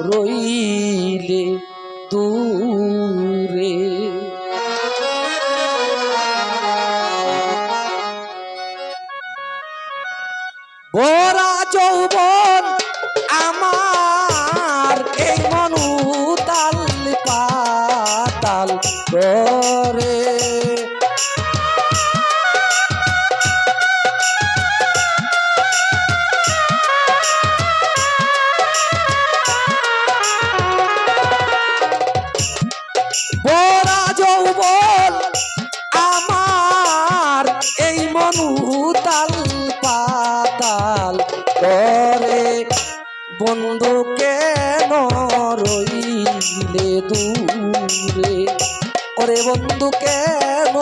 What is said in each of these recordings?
রইলে দূরে পাতাল করে। বন্ধু কেন রইলে দূরে? ওরে বন্ধু কেন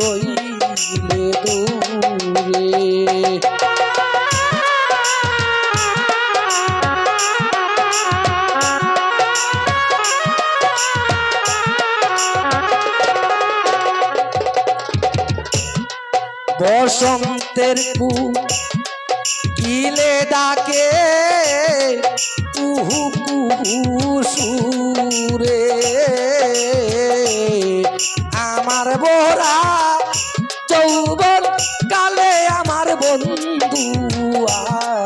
রইলে দূরে? বসন্তের কু কিলে ডাকে কুহু কুহু সুরে। আমার বোরা চৌবন কালে আমার বন্ধু নাই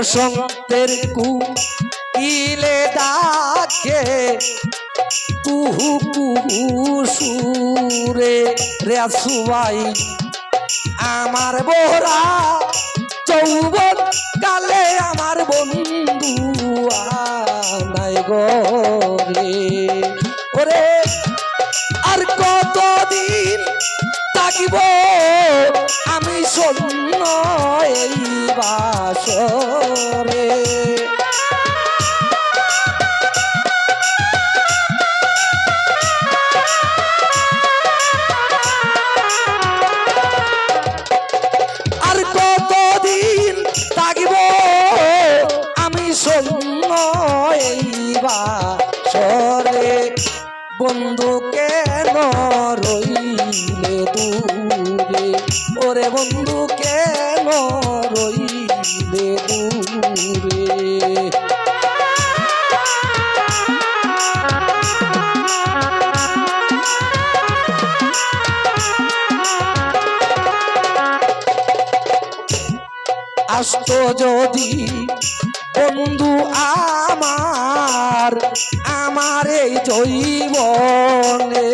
বসন্তের কু ইলে ডাকে, কুহু কুহু সুরে, রে সুবাই আমার বোরা যৌবন কালে আমার বন্ধু নাই গরে ওরে, আর কতদিন থাকিব, আমি শূন্য এই বাসরে আর কতদিন থাকিব আমি শূন্য দূরে? ওরে বন্ধু যদি বন্ধু আমার আমার এই জৈবনে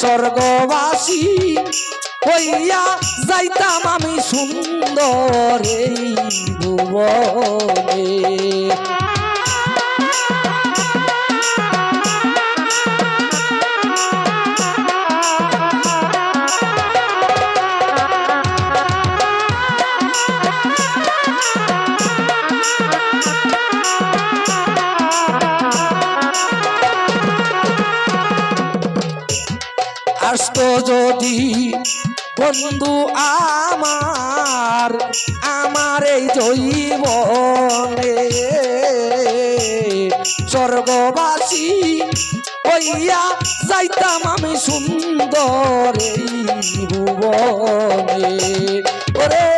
স্বর্গবাসী হইয়া যাইতাম আমি সুন্দর এই ভুবনে। বন্ধু আমার আমার এই জৈবনে। স্বর্গবাসী, হইয়া যাইতাম আমি সুন্দর এই ভুবনে। ওরে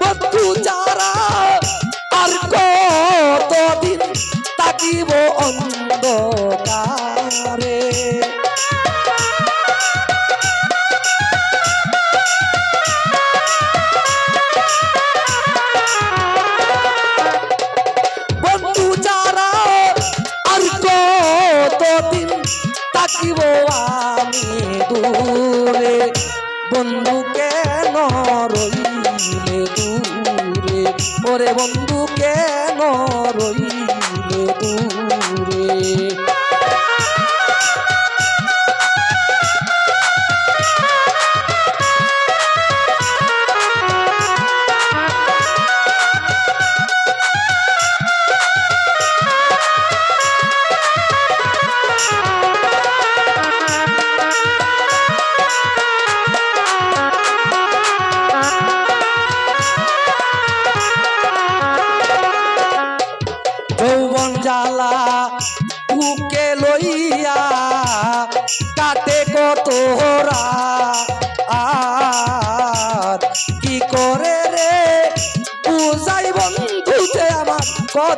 বন্ধু যারা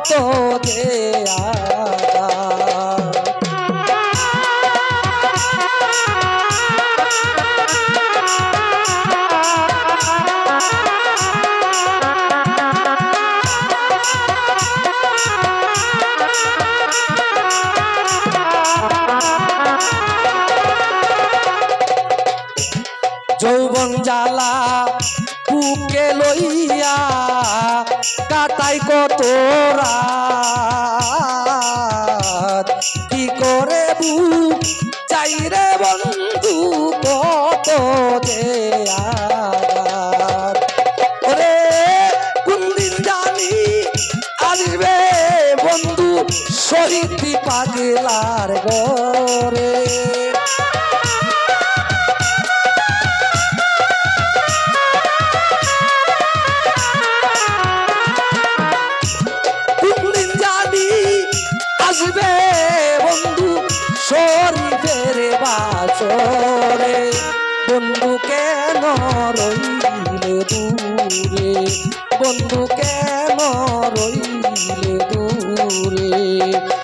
কত যে কাটাই কত কি করে চাই রে বন্ধু, কত আঘাত। ওরে জানি আসবে বন্ধু শহীদ পাগলার গরে আসবে বন্ধু? শরীফের বাসরে। বন্ধু কেন রইলে দূরে? বন্ধু কেন রইলে দূরে?